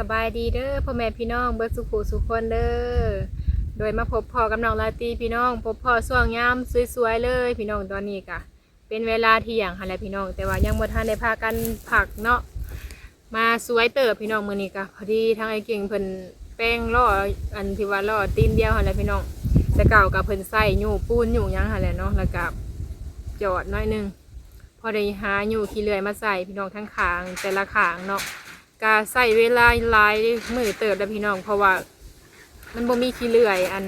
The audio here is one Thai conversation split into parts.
สบายดีเด้อพ่อแม่พี่น้องเบิดสุขุสุขคนเด้อโดยมาพบพ่อกับน้องลาตีพี่น้อง พบพ่อช่วงยามสวยๆเลย พี่น้องตอนนี้กะเป็นเวลาที่อยงหั่นแหละพี่น้อง แต่ว่ายังบ่ทันได้พากันผักเนาะมาสวยเติบพี่น้องมื้อนี้กะพอดีทางไอ้เก่งเพิ่นแป้งล่ออันที่ว่าล่อตีนเดียวหันแหละพี่น้องแต่เก่ากับเพิ่นใส่ยู่ปูนอยู่ยังหันแหละเนาะแล้วก็จอดน้อยหนึงพอได้หาอยู่ขี้เลื่อยมาใส่พี่น้องทั้งขางแต่ละขางเนาะ กาใส่เวลาหลายมือเติบแล้วพี่น้อง เพราะว่ามันบ่มีขี้เลื่อย อัน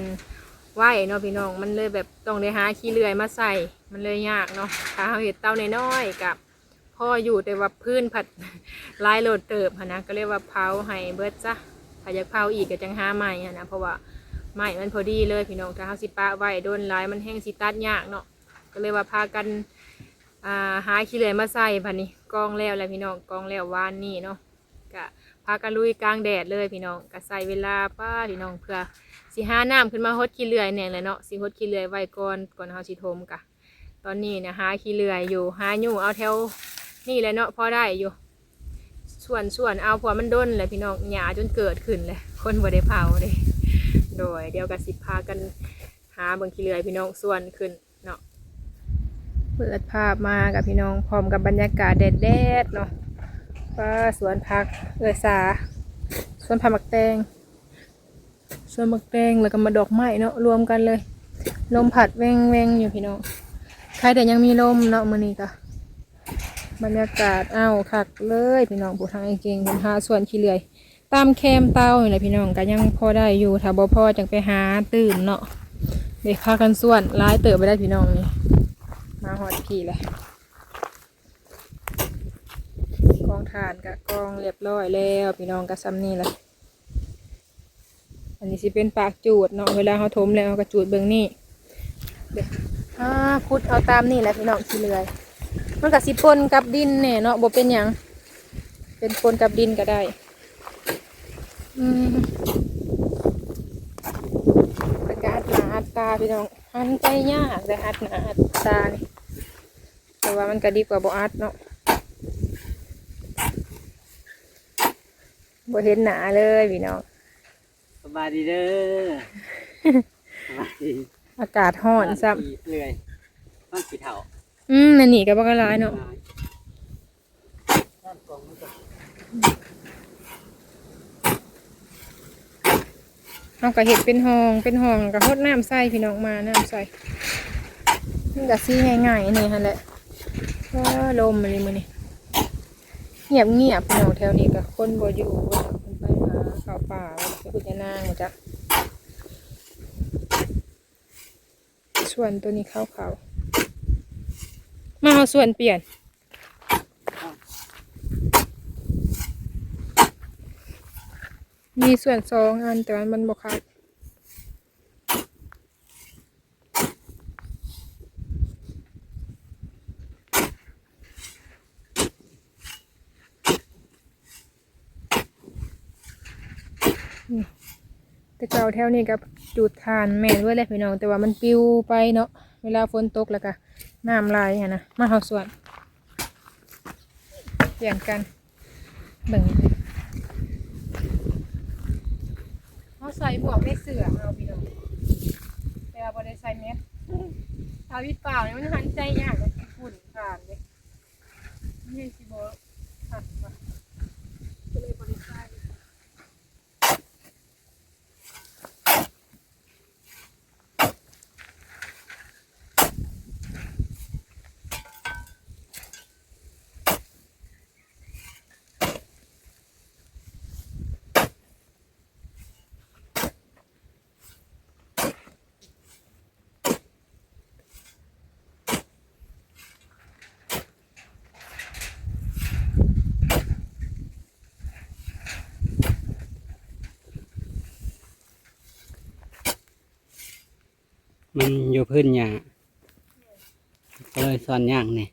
ไหวเนาะพี่น้อง มันเลยแบบต้องได้หาขี้เลื่อยมาใส่มันเลยยากเนาะถ้าเราเห็ดเต้าน้อยๆกับพ่ออยู่แต่ว่าพื้นผัดลายโหลดเติบหั้นนะก็เรียกว่าเผาให้เบิดจ้ะถ้าอยากเผาอีกก็จังหาใหม่หั้นนะเพราะว่าไม้มันพอดีเลยพี่น้องถ้าเฮาสิปะไว้โดนลายมันแห้งสิตัดยากเนาะก็เลยว่าพากันอ่าหาขี้เหร่อยมาใส่พันนี้กองแล้วแหละพี่น้องกองแล้ววานนี่เนาะ กะพากันลุยกลางแดดเลยพี่น้องกะใส่เวลาป้าพี่น้องเพื่อสิหาน้ำขึ้นมาฮดขี้เหร่เนี่ยแหละเนาะสิฮดขี้เหร่ไว้ก่อนก่อนเฮาสิทมกะ ตอนนี้เนี่ยหาขี้เหร่อยู่หาอยู่เอาแถวนี่แหละเนาะพอได้อยู่ ส่วนส่วนเอาพอมันด้นเลยพี่น้องหยาจนเกิดขึ้นเลยคนบ่ได้เผาเลยโดยเดียวกะสิพากันหาเบิ่งขี้เหร่พี่น้องส่วนขึ้นเนาะเปิดภาพมากับพี่น้องพร้อมกับบรรยากาศแดดๆเนาะ ว่าสวนผักเอือสาสวนผักหมักแตงสวนหมักแตงแล้วก็มาดอกไม้เนาะรวมกันเลย ลมผัดแวงแวงอยู่พี่น้องใครแต่ยังมีลมเนาะมื้อนี้ก็บรรยากาศอ้าวคักเลยพี่น้องผู้ทางไอเก่งเป็นหาสวนขี้เลื่อย ตามแคมเตาอยู่แหละพี่น้องก็ยังพอได้อยู่ถ้าบ่พอจังไปหาตื่นเนาะเด็กพากันส่วนร้ายเติบไปได้พี่น้องนี่มาหอดผีเลย กองถ่านกับกองเรียบร้อยแล้วพี่น้องกับซ้ำนี่แหละอันนี้สิเป็นปากจูดเนาะเวลาเขาถมแล้วก็จูดเบื้องนี่เดี๋ยวอ่าคุดเอาตามนี่แหละพี่น้องขี้เลื่อยมันกับสิปนกับดินเนี่ยเนาะบ่เป็นหยังเป็นปนกับดินก็ได้อืมป็นการอัดหนาอัดตาพี่น้องหันใจยากเลยอัดหนาอัดตานี่แต่ว่ามันก็ดีกว่าบอัดเนาะ บ่เห็นหนาเลยพี่น้องสบายดีเด้อสบายดีอากาศร้อนซ้เรื่อยต้องขีเถ่าำอืมนั่นนี่ก็บ่ก็ร้ายเนาะเอาก็เห็ดเป็นห้องเป็นห้องก็ฮดน้ำใส่พี่น้องมาน้ำใส่มันก็ซีง่ายๆนี่ฮะแหละว้าลมอะไรมือนี่ เงียบเงียบๆพี่น้องแถวนี้ก็คนบ่อยู่ว่าคนไปหาข้าวป่าไปกุญยนางมาจ้ะส่วนตัวนี้ขาวๆมาเอาส่วนเปลี่ยนมีส่วนสองอันแต่มันบกขาด นี่แต่เก่าแถวนี้กับจุดทานแม่นเว้ยเลยพี่น้องแต่ว่ามันปิวไปเนาะเวลาฝนตกแล้วก็น้ำลายอะนะมาเอาส่วนเปลี่ยนกันเบิ่งเขาใส่หมวกได้เสือเอาพี่น้องแต่ว่าบ่ได้ใส่แมสถ้าวิดเปล่าเนี่ยมันหันใจยากเลยฝุ่นผ่านเลยนี่สิบ่หันมาก็เลยบ่ได้ใส่ มันอยู่พื้นหญ้าก็เลยซ่อนย่างนี่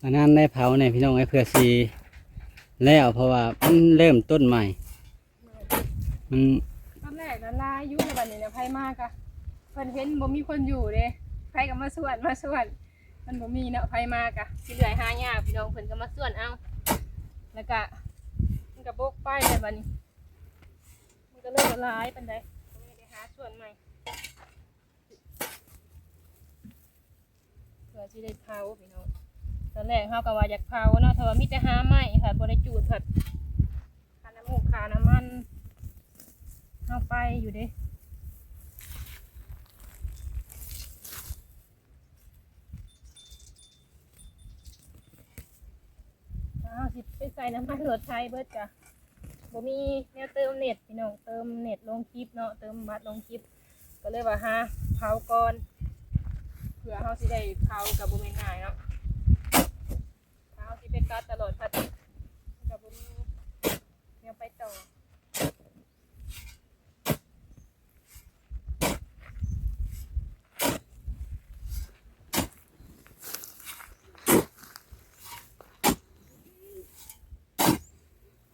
ตอนนั้นได้เผาเนี่ยพี่น้องไอ้เพื่อสีแล้วเพราะว่ามันเริ่มต้นใหม่ มันตอนแรกนะลายยู่ในบัดนี้เนี่ยไผมากอะเพิ่นเห็นบ่มีคนอยู่เด้ไผก็มาส่วนมาส่วนมันบ่มีเนาะไผมากอะสิเหลือหายากพี่น้องเพิ่นก็มาส่วนเอา แล้วก็มันก็บกปเลยบัดนี้ มันก็เริ่มละลายปานใดก็ไม่ได้หาส่วนใหม่เพื่อสิได้เผาพี่น้องตอนแรกเฮาก็ว่าอยากเผาเนาะแต่ว่ามีแต่หาไม้ค่ะบ่ได้จูดค่ะคาน้ำมูกคาน้ำมันเฮาไปอยู่เด้ อ้าวสิไปใส่น้ำมันรถไทยเบิดจ้ะบ่มีแนวเติมเน็ตพี่น้องเติมเน็ตลงคลิปเนาะเติมบัตรลงคลิป ก็เลยว่าฮะเผาก่อนเผื่อเขาสิได้เผากับบ่แม่นง่ายเนาะถ้าเขาสิเป็นการตลอดพัดกับบ่มีแนวไปต่อ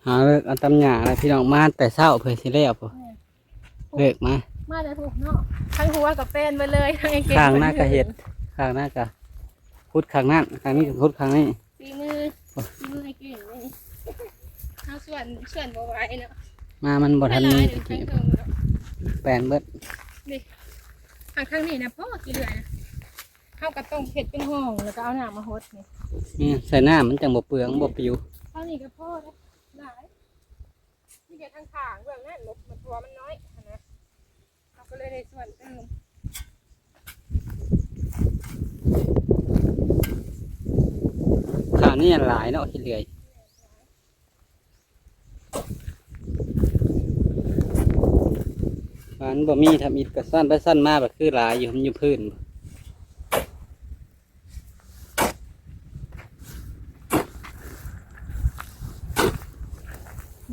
หาเลิกเอาตำหยาอะไรพี่น้องมาแต่เช้าเพื่อสิแล้วพอแม่นเลิกมามาแต่ถูกเนาะทั้งหัวกับแฟนไปเลยทั้งไอ้เก่งข้างหน้ากะเห็ดข้างหน้ากะพุดข้างนั้นข้างนี้ก็พุดข้างนี้ฝีมือฝีมือไอ้เก่งนี่เฮาส่วนส่วนบ่ไหวเนาะมามันบ่ทันหลามียๆเดี๋ยวทั้งเทิงเนาะแปลนเบิดนี่ทางข้างนี้นะพ่อกี่เหลือนะเข้ากับต้มเผ็ดเป็นห้องแล้วก็เอาหน้ามาหดนี่นี่ใส่หน้ามันจังบ่เปลืองบ่ปิวข้างนี้ก็พ่อนะ หลายนี่แค่ทางขางเบื้องนั้นลบมันตัวมันน้อยนะเราก็เลยในส่วนเติมขางนี้หลายเนาะที่เหลือยมันบ่มีทำอิฐก็สั้นไปสั้นมากแบบคือหลายอยู่มันอยู่พื้น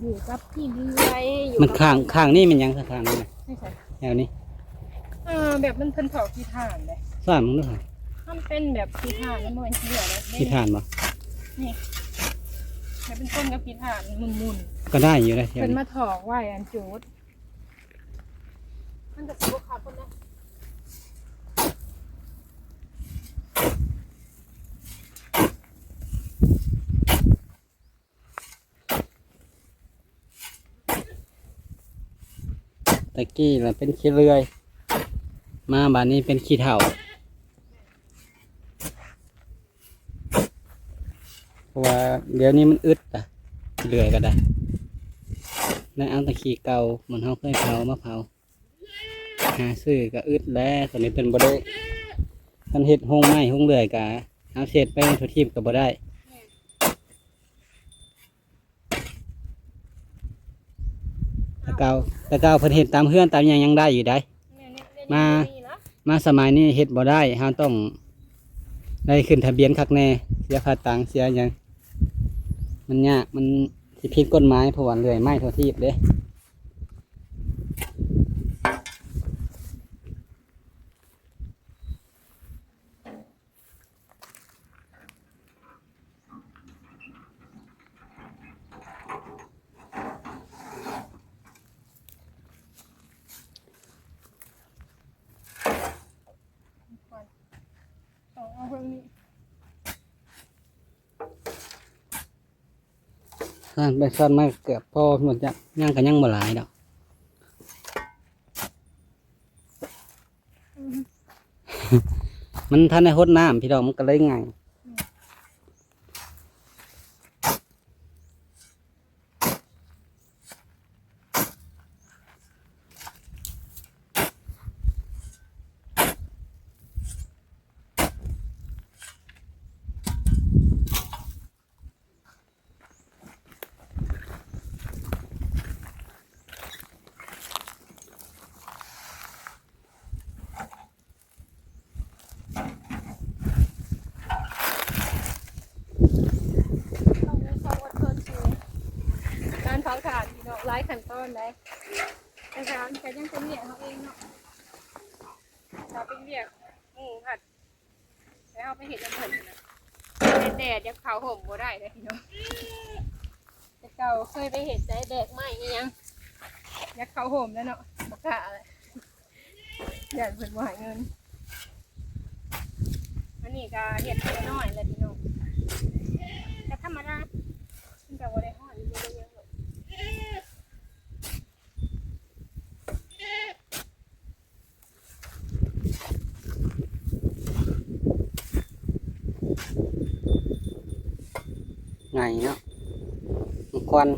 อยู่กับพี่เลื่อยอยู่มันกับข้างข้างนี่มันยังข้างนี่ไม่ใช่แนวนี้เออแบบมันเพิ่นเผาขี้ถ่านเลยสร้างมึงด้วยเหรอมันเป็นแบบขี้ถ่านแล้วมันขี้เหลือเลยที่ทานบ่นี่แบบเป็นต้นกับขี้ถ่านมุนๆก็ได้อยู่นะแถวเป็นนี้มาถอกไว้อันจูดมันจะสิบขาดคนนะะกี้เราเป็นขี้เลื่อย มาบานนี้เป็นขี้เถ่าเพราะว่าเดี๋ยวนี้มันอึดอะเลื่อยก็ได้นั่นเอาแตะขี้เก่าเหมันเขาเคยเผามาเผาหาซื้อก็อึดแล้วตอนนี้เป็นบ่ได้มันเห็ดห้องไม้ห้องเลื่อยกะเอาเศษไปทุทีบก็บ่ได้ แต่ เก่าแต่เก่าเพิ่นเห็ดตามเฮือนตามหยังยังได้อยู่ได้เนี่ยเนี่ยเนี่ยมานี่นะมาสมัยนี้เฮ็ดบ่ได้เฮาต้องได้ขึ้นทะเบียนคักแน่เสียค่าตังค์เสียหยังมันยากมันสิผิดกฎหมายเพราะว่าเลื่อยไม้ทั่วทีบเด้ ต้องเอาเรื่องนี้ ซ่อนไปซ่อนมาเกือบพอหมดจะย่างกันย่างบ่หลายดอกมันท่านในหดน้ำพี่ดอกมันก็เลยง่ายต้องมีความอดทนสูงการเผาถ่านพี่น้องหลายขั้นตอนได้แต่การแต่ยังเป็นเรียเขาเองเนาะถ้าเป็นเรียหมูผัดแล้วเอาไปเห็ดน้ำผึ้งนะแดดยังเผาห่มบ่ได้เลยพี่น้องแต่เก่าเคยไปเห็ดใจแดดไหมยังยากเขาห่มแล้วเนาะบกกะอะไรอยากเพิ่นบ่หายเงินมันนี่ก็เห็ดไปน้อยเลยพี่น้องแต่ธรรมดามันก็บ่ได้ฮ้อนบ่ได้หยังหรอก ไงเนาะควัน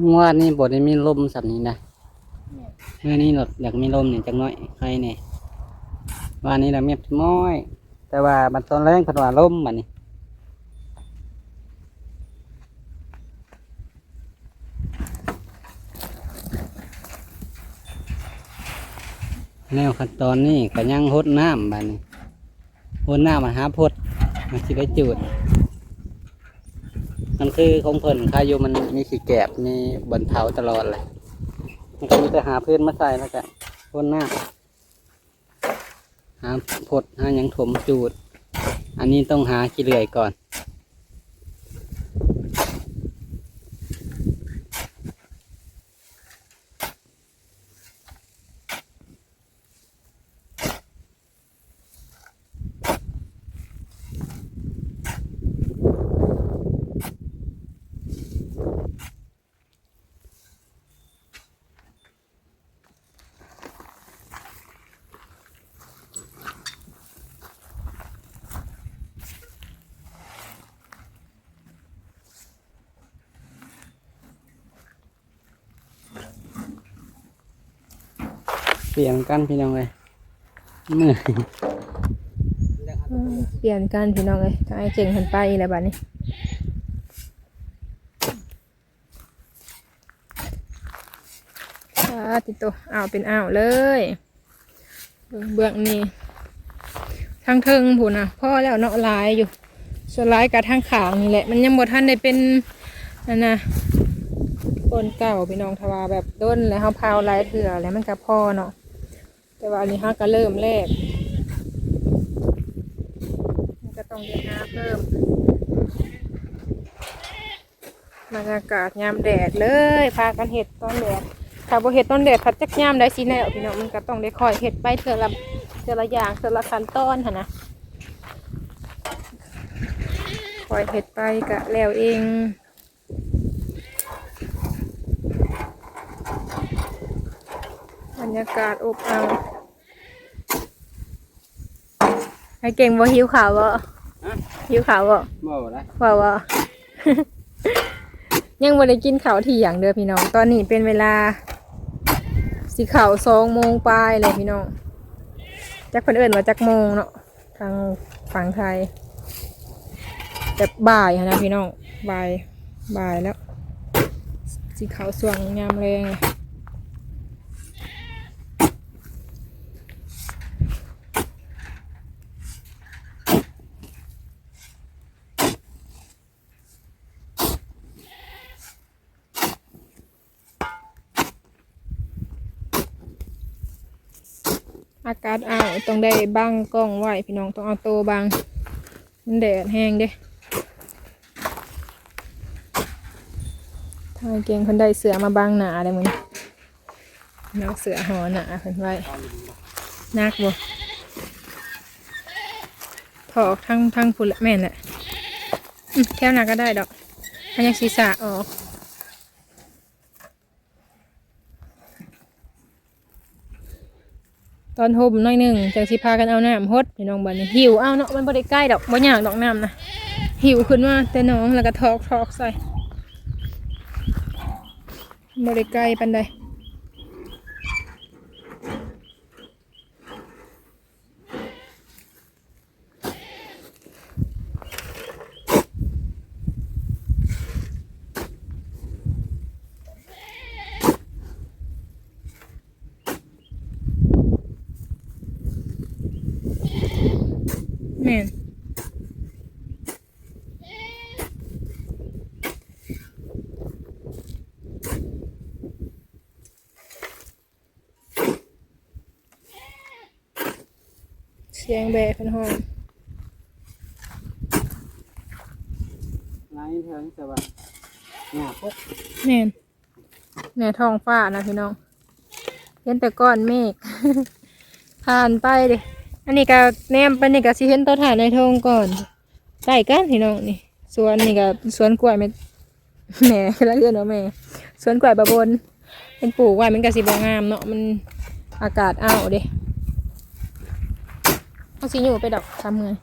เมื่อวานนี้บทได้มีลมสับนี้นะเมื่อนี้หลดอยากมีลมเนี่ยจักหน้อยใครเนี่ยวันนี้เราเมียบม้อย แต่ว่าบัดตอนแรกเพนว่าลมบัดนี้ แนวขั้นตอนนี้ก็ยังหดน้ำบัดนี้หดน้ำมาหาพดมันสิได้จืดมันคือของเพิ่นคายูมันมีขี้แกบมีบนเผาตลอดเลยมันก็มีแต่หาเพื่อนมาใส่แล้วกันหดน้ำหาพดหายังถมจูด อันนี้ต้องหาขี้เลื่อยก่อน ปลี่ยนกันพี่น้องเลยเมื่อยเปลี่ยนกันพี่น้องเอ้ยทางไอ้เก่งหันไปอีแล้วบัดนี้อ่าติดตัวอ้าวเป็นอ้าวเลย เบื้องเบื้องนี้ทางเทิงผูนะพ่อแล้วเนาะลายอยู่ ส่วนลายกับทางขางนี่แหละ มันยังบ่ทันได้เป็นนั่นนะคนเก่าพี่น้องทว่าแบบด้นแล้วเฮาพาวลายเถื่อแล้วมันก็พ่อเนาะ แต่ว่าอันนี้ฮาก็เริ่มแรกมันก็ต้องเรียนหาเพิ่มบรรยากาศยามแดดเลยพากันเห็ดตอนแดดถ้าบ่เห็ดตอนแดดพัดจักยามได้สิแน่พี่น้องมันก็ต้องได้คอยเห็ดไปเทื่อละเทื่อละอย่างเทื่อละขั้นตอนหั่นนะคอยเห็ดไปกะแล้วเอง บรร ยากาศอบเอาวไอเก่งบ่หิวข่าวบ่หิวข่าวบ่บ่ได้ว่าว่ายังไม่ได้กินข้าวเที่ยงเด้อพี่น้อง ตอนนี้เป็นเวลา สิข่าวสองโมงปลายเลยพี่น้อง จักเพิ่นเอิ้นว่าจักโมงเนาะ ทางฝั่งไทยแบบบ่ายหั้นนะพี่น้อง บ่าย บ่ายแล้ว สิข่าวส่วงยามแรงเลย กาศอ้าวต้องได้บังกล้องไว้พี่น้องต้องเอาโตบังมันแดดแห้งเด้ทางเกงคนได้เสือมาบังหนาเลยมึงเนาะเสือหอหนาเพิ่นไว้นักบ่ถอกทั้งทั้งพุ่นละแม่นแหละแค่หนาก็ได้ดอกอันยังศีรษะออก ตอนห่มหน้อยหนึ่งจังสิพากันเอาน้ำฮดพี่น้องบัดนี้หิวเอาเนาะมันบ่ได้ใกล้ดอกบ่ยากดอกน้ำนะหิวขึ้นมาแต่น้องแล้วก็ทอกทอกใส่บ่ได้ใกล้ปันใด แม่นเสียงแบะเพิ่นห้องเถิงแต่ว่าหญ้าปุ๊กแน่นแน่ท้องฟ้านะพี่น้องเห็นแต่ก้อนเมฆ ผ่านไปเดิ อันนี้ก็แนมไปนี่ก็สิเห็นตัวถ่านในทงก่อนใกล้กันพี่น้องนี่สวนนี่ก็สวนกล้วยแม่แหม่แล้วเอื้อนว่าแม่สวนกล้วยบะบนเป็นปลูกไว้มันก็สิบ่งามเนาะมันอากาศอ้าวเด้เขาสิอยู่ไปดอกทำเงิน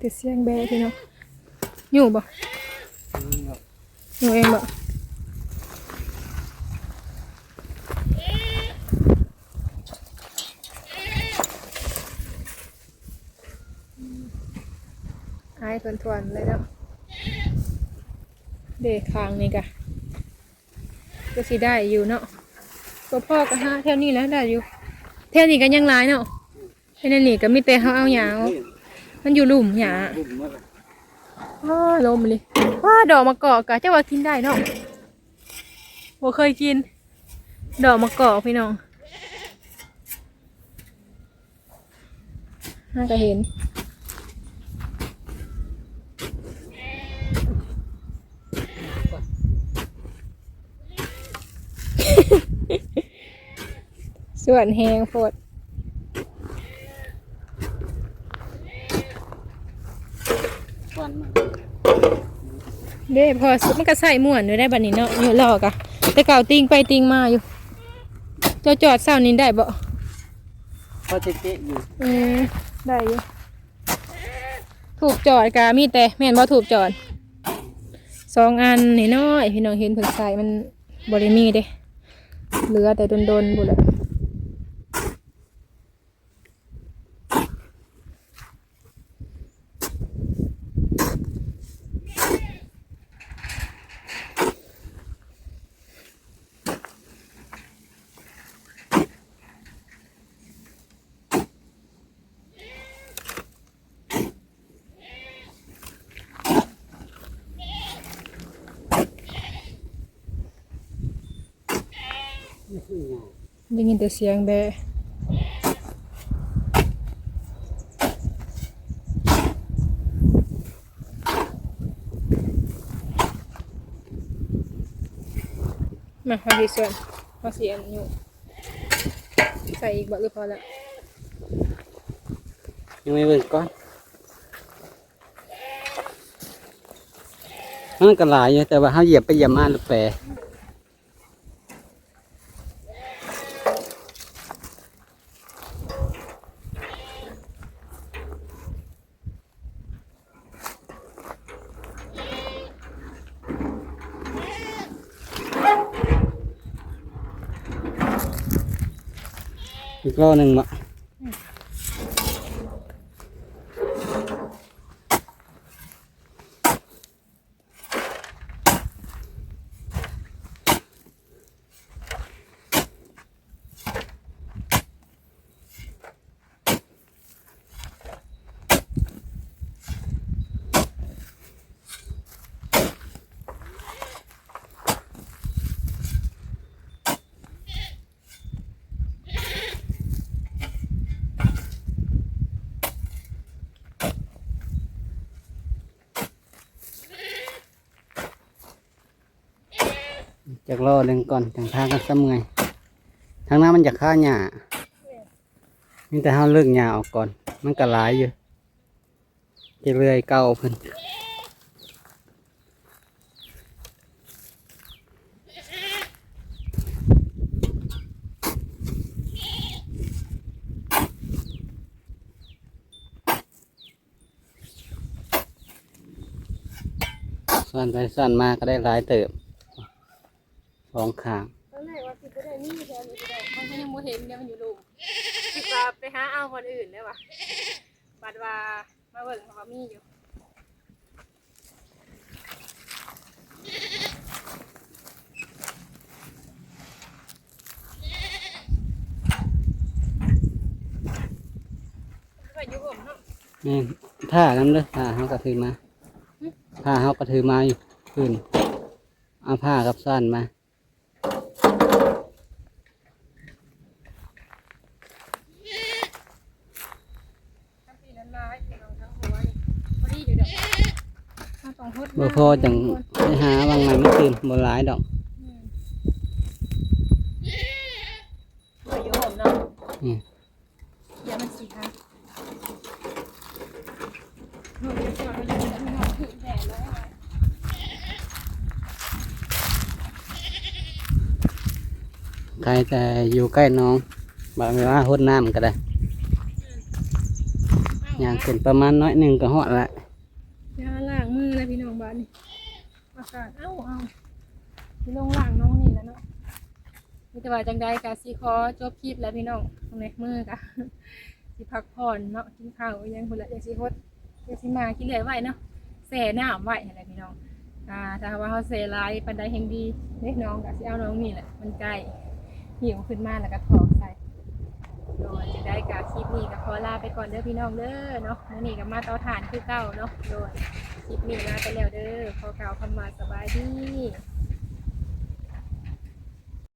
แต่เสียงแบะพี่น้องอยู่บ่อยู่เองบ่หายทวนทวนๆเลยเนาะเด็กคางนี่กะก็สิได้อยู่เนาะตัวพ่อก็หาแถวนี้แหล้วได้อยู่แถวนี้ก็ยังหลายเนาะแถวนี้ก็มีแต่เขาเอาหยาเอา มันอยู่หลุมหยาบุ่มมาลยว้าลมเลยว้าดอกมะกอกกะเจ้าว่ากินได้เนาะบ่เคยกิน ดอกมะกอกพี่น้องน่าจะเห็นส่วนแหงโพด ควันมา เด้พอสุดมันก็ใส่ม่วนอยู่ได้บัดนี้เนาะอยู่หลอกอะแต่เก่าติงไปติงมาอยู่เจ้าจอดเศร้านี้ได้บ่พอจะเจ๊อยู่เออได้อยู่ถูกจอดกะมีแต่แม่นบ่ถูกจอดสองอันนี่น้อยพี่น้องเห็นเพิ่นใส่มันบ่ได้มีเด้เหลือแต่ดนๆบุแหละ ได้ยินแต่เสียงแบะมามาที่ส่วนมาเสียนอยู่ใส่อีกบ่หรือพอแล้วยังไม่เบิ่งก่อนมันก็หลายอยู่แต่ว่าเขาเหยียบไปเหยียบมาหรือแปร กรอบหนึ่งมะ จากรอหนึ่งก่อนทางทางกันซ้ำไงทางหน้ามันจะฆ่าหญ้านี่แต่เขาเลิกหญ้าออกก่อน มันก็หลายอยู่จะเรื่อยเก่าเพิ่นส่นไปส่นมาก็ได้หลายเติบ สองข้างตอนแรกว่าสิบ่ได้มีแถวนี้ก็ได้มันก็ยังบ่เห็นเดี๋ยวมันอยู่ลุมคิดว่าไปหาเอาคนอื่นได้ว่ะบัดว่ามาเบิ่งเขาว่ามีอยู่ไปอยู่ผมเนาะนี่ทผ้าน้ำเด้อผ้าเขาก็ถือมาผ้าเขาก็ถือมาอยู่ขึ้นเอาผ้ากับสั้นมา ทั้งปีนั้นร้ายพี่น้องทั้งหัวนี่พอดีอยู่เด้อถ้าต้องฮด บ่พอจังไปหาบางใหม่ไม่ตื่นบ่หลายดอกอืมบ่โยมเนาะนี่อย่ามันสิคะโหเดี๋ยวจะเอาไปอยู่ที่นอกถึงแดดแล้วอะใครแต่อยู่ใกล้น้องบางเวลาหดน้ำก็ได้ย่างขึ้นประมาณน้อยหนึ่งก็หอดละ ยาล้างมือเลยพี่ น้องบ้านนี่อากาศเอ้าเอาพี่ลงล้างน้องนี่แล้วเนาะมีแต่ว่าจังใดกะสิขอจบคลิปแล้วพี่น้องตรงในมือกะสิพักผ่อนเนาะกินข้าวอิหยังคนละอย่างสิฮดอย่างสิมากินเหลือไว้เนาะแส่น้ำไว้อะไรพี่น้องอ่าถ้าว่าเขาเสลายปันใดแห่งดีเล็กน้องกะสิเอาน้องนี่แหละมันใกล้หิวขึ้นมาแล้วก็ถอกใส่โดยจะได้กะคลิปนี้ก็ขอลาไปก่อนเด้อพี่น้องเด้อเนาะมื้อนี้ก็มาเตาถ่านคือเก่าเนาะโดย คลิปนี้ลาไปแล้วเด้อขอกล่าวคำว่าสบายดี